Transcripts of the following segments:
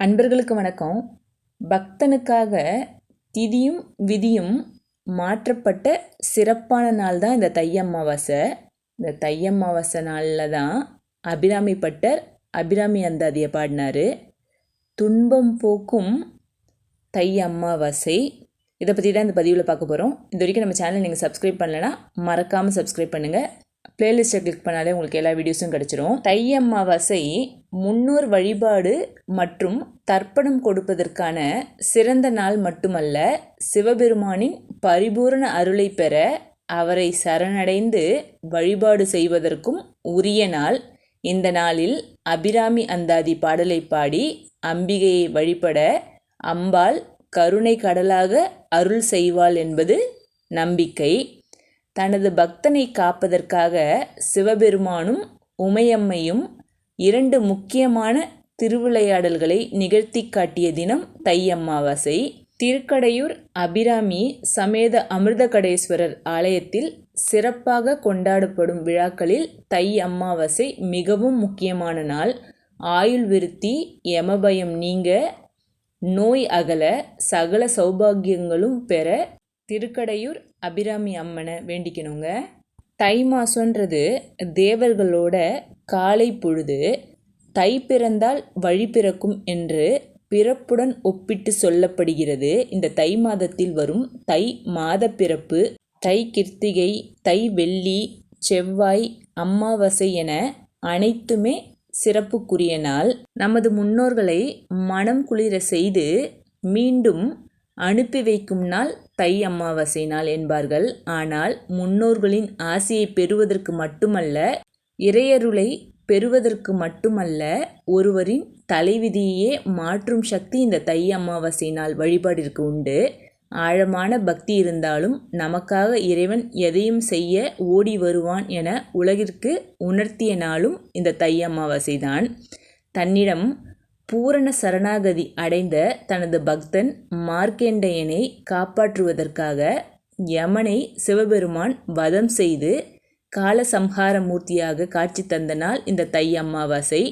அன்பர்களுக்கு வணக்கம். பக்தனுக்காக திதியும் விதியும் மாற்றப்பட்ட சிறப்பான நாள் தான் இந்த தை அமாவாசை. இந்த தை அமாவாசை நாளில் தான் அபிராமி பட்டர் அபிராமி அந்தாதியை பாடினார். துன்பம் போக்கும் தை அமாவாசை. இதை பற்றி தான் இந்த பதிவில் பார்க்க போகிறோம் இது வரைக்கும் நம்ம சேனலை நீங்கள் சப்ஸ்கிரைப் பண்ணலைன்னா மறக்காமல் சப்ஸ்கிரைப் பண்ணுங்கள் பிளேலிஸ்ட்டை கிளிக் பண்ணாலே உங்களுக்கு எல்லா வீடியோஸும் கிடச்சிரும். தை அமாவாசை முன்னோர் வழிபாடு மற்றும் தர்ப்பணம் கொடுப்பதற்கான சிறந்த நாள் மட்டுமல்ல சிவபெருமானின் பரிபூரண அருளை பெற அவரை சரணடைந்து வழிபாடு செய்வதற்கும் உரிய நாள். இந்த நாளில் அபிராமி அந்தாதி பாடலை பாடி அம்பிகையை வழிபட அம்பாள் கருணை கடலாக அருள் செய்வாள் என்பது நம்பிக்கை. தனது பக்தனை காப்பதற்காக சிவபெருமானும் உமையம்மையும் இரண்டு முக்கியமான திருவிளையாடல்களை நிகழ்த்தி காட்டிய தினம் தை அமாவாசை. திருக்கடையூர் அபிராமி சமேத அமிர்தகடேஸ்வரர் ஆலயத்தில் சிறப்பாக கொண்டாடப்படும் விழாக்களில் தை அமாவாசை மிகவும் முக்கியமான நாள். ஆயுள் விருத்தி யமபயம் நீங்க நோய் அகல சகல சௌபாகியங்களும் பெற திருக்கடையூர் அபிராமி அம்மனை வேண்டிக்கணுங்க. தை மாதன்றது தேவர்களோட காலை பொழுது தை பிறந்தால் வழி பிறக்கும் என்று பிறப்புடன் ஒப்பிட்டு சொல்லப்படுகிறது. இந்த தை மாதத்தில் வரும் தை மாத பிறப்பு தை கிருத்திகை தை வெள்ளி செவ்வாய் அமாவாசை என அனைத்துமே சிறப்புக்குரிய நாள். நமது முன்னோர்களை மனம் குளிர செய்து மீண்டும் அனுப்பி வைக்கும் நாள் தை அமாவாசை நாள் என்பார்கள். ஆனால் முன்னோர்களின் ஆசையை பெறுவதற்கு மட்டுமல்ல இறையருளை பெறுவதற்கு மட்டுமல்ல ஒருவரின் தலைவிதியையே மாற்றும் சக்தி இந்த தை அமாவாசை நாள் வழிபாடிற்கு உண்டு. ஆழமான பக்தி இருந்தாலும் நமக்காக இறைவன் எதையும் செய்ய ஓடி வருவான் என உலகிற்கு உணர்த்திய நாளும் இந்த தை அமாவாசை தான். தன்னிடம் பூரண சரணாகதி அடைந்த தனது பக்தன் மார்க்கேண்டையனை காப்பாற்றுவதற்காக யமனை சிவபெருமான் வதம் செய்து காலசம்ஹார மூர்த்தியாக காட்சி தந்த நாள் இந்த தை அமாவாசை.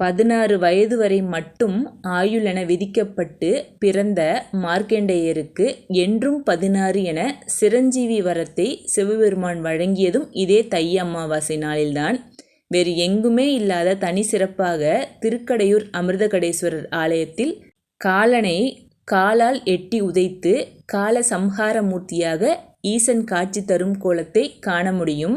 பதினாறு வயது வரை மட்டும் ஆயுள் என விதிக்கப்பட்டு பிறந்த மார்க்கண்டேயருக்கு என்றும் பதினாறு என சிரஞ்சீவி வரத்தை சிவபெருமான் வழங்கியதும் இதே தை அமாவாசை நாளில்தான். வேறு எங்குமே இல்லாத தனி சிறப்பாக திருக்கடையூர் அமிர்தகடேஸ்வரர் ஆலயத்தில் காலனை காலால் எட்டி உதைத்து கால சம்ஹார மூர்த்தியாக ஈசன் காட்சி தரும் கோலத்தை காண முடியும்.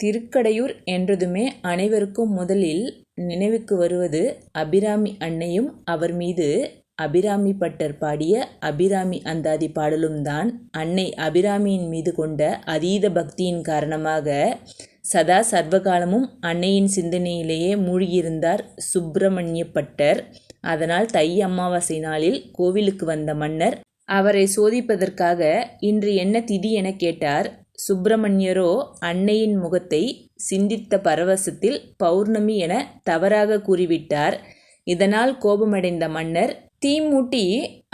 திருக்கடையூர் என்றதுமே அனைவருக்கும் முதலில் நினைவுக்கு வருவது அபிராமி அன்னையும் அவர் மீது. அபிராமி பட்டர் பாடிய அபிராமி அந்தாதி பாடலும் தான் அன்னை அபிராமியின் மீது கொண்ட அதீத பக்தியின் காரணமாக சதா சர்வகாலமும் அன்னையின் சிந்தனையிலேயே மூழ்கியிருந்தார் சுப்பிரமணியப்பட்டர். அதனால் தை அமாவாசை நாளில் கோவிலுக்கு வந்த மன்னர் அவரை சோதிப்பதற்காக இன்று என்ன திதி என கேட்டார். சுப்பிரமணியரோ அன்னையின் முகத்தை சிந்தித்த பரவசத்தில் பௌர்ணமி என தவறாக கூறிவிட்டார். இதனால் கோபமடைந்த மன்னர் தீமூட்டி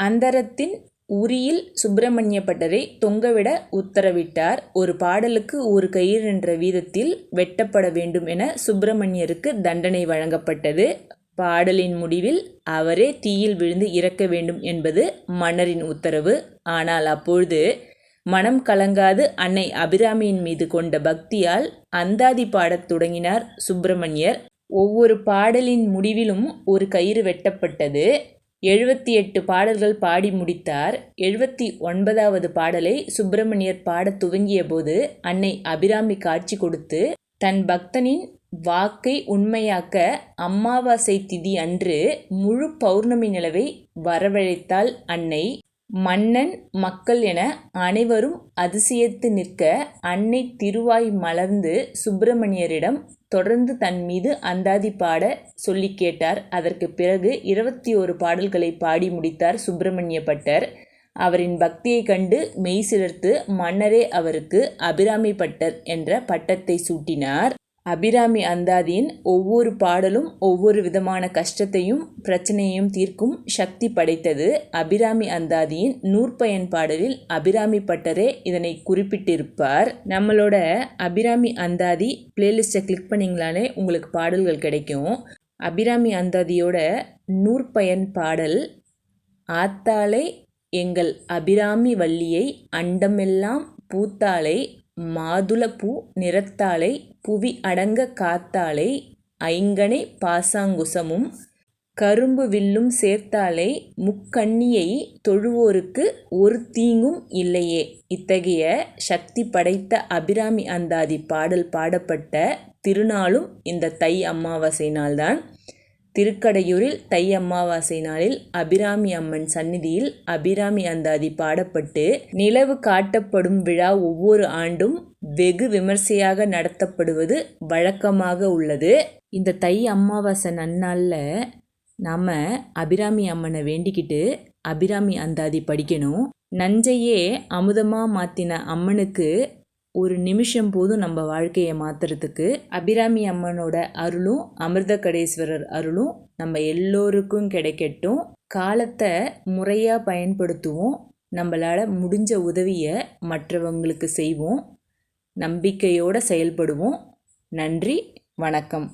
அந்தரத்தின் உரியில் சுப்பிரமணிய பட்டரை தொங்கவிட உத்தரவிட்டார். ஒரு பாடலுக்கு ஒரு கயிறு என்ற வீதத்தில் வெட்டப்பட வேண்டும் என சுப்பிரமணியருக்கு தண்டனை வழங்கப்பட்டது. பாடலின் முடிவில் அவரே தீயில் விழுந்து இறக்க வேண்டும் என்பது மன்னரின் உத்தரவு. ஆனால் அப்பொழுது மனம் கலங்காது அன்னை அபிராமியின் மீது கொண்ட பக்தியால் அந்தாதி பாடத் தொடங்கினார் சுப்பிரமணியர். ஒவ்வொரு பாடலின் முடிவிலும் ஒரு கயிறு வெட்டப்பட்டது. எழுபத்தி எட்டு பாடல்கள் பாடி முடித்தார். எழுபத்தி ஒன்பதாவது பாடலை சுப்பிரமணியர் பாடத் துவங்கிய போது அன்னை அபிராமி காட்சி கொடுத்து தன் பக்தனின் வாக்கை உண்மையாக்க அம்மாவாசை திதி அன்று முழு பௌர்ணமி நிலவை வரவழைத்தாள் அன்னை. மன்னன் மக்கள் என அனைவரும் அதிசயத்து நிற்க அன்னை திருவாய் மலர்ந்து சுப்பிரமணியரிடம் தொடர்ந்து தன் மீது அந்தாதி பாட சொல்லி கேட்டார். அதற்கு பிறகு இருபத்தி ஒரு பாடல்களை பாடி முடித்தார் சுப்பிரமணிய பட்டர். அவரின் பக்தியை கண்டு மெய் சிலர்த்து மன்னரே அவருக்கு அபிராமி பட்டர் என்ற பட்டத்தை சூட்டினார். அபிராமி அந்தாதியின் ஒவ்வொரு பாடலும் ஒவ்வொரு விதமான கஷ்டத்தையும் பிரச்சனையையும் தீர்க்கும் சக்தி படைத்தது அபிராமி அந்தாதியின் நூற்பயன் பாடலில் அபிராமி பட்டரே இதனை குறிப்பிட்டிருப்பார். நம்மளோட அபிராமி அந்தாதி பிளேலிஸ்ட்டை கிளிக் பண்ணிங்களாலே உங்களுக்கு பாடல்கள் கிடைக்கும். அபிராமி அந்தாதியோட நூற்பயன் பாடல் ஆத்தாளை எங்கள் அபிராமி வள்ளியை அண்டமெல்லாம் பூத்தாளை மாதுளப்பூ நிறத்தாளை புவி அடங்க காத்தாலே ஐங்கனை பாசாங்குசமும் கரும்பு வில்லும் சேர்த்தாலே முக்கண்ணியை தொழுவோருக்கு ஒரு தீங்கும் இல்லையே. இத்தகைய சக்தி படைத்த அபிராமி அந்தாதி பாடல் பாடப்பட்ட திருநாளும் இந்த தை அமாவாசை நாள்தான். திருக்கடையூரில் தை அமாவாசை நாளில் அபிராமி அம்மன் சந்நிதியில் அபிராமி அந்தாதி பாடப்பட்டு நிலவு காட்டப்படும் விழா ஒவ்வொரு ஆண்டும் வெகு விமர்சையாக நடத்தப்படுவது வழக்கமாக உள்ளது. இந்த தை அமாவாசை நன்னாளில் நாம் அபிராமி அம்மனை வேண்டிக்கிட்டு அபிராமி அந்தாதி படிக்கணும். நஞ்சையே அமுதமாக மாற்றின அம்மனுக்கு ஒரு நிமிஷம் போதும் நம்ம வாழ்க்கையை மாற்றுறதுக்கு அபிராமி அம்மனோட அருளும் அமிர்த கடேஸ்வரர் அருளும் நம்ம எல்லோருக்கும் கிடைக்கட்டும். காலத்தை முறையாக பயன்படுத்துவோம். நம்மளால் முடிஞ்ச உதவியை மற்றவங்களுக்கு செய்வோம். நம்பிக்கையோடு செயல்படுவோம். நன்றி வணக்கம்.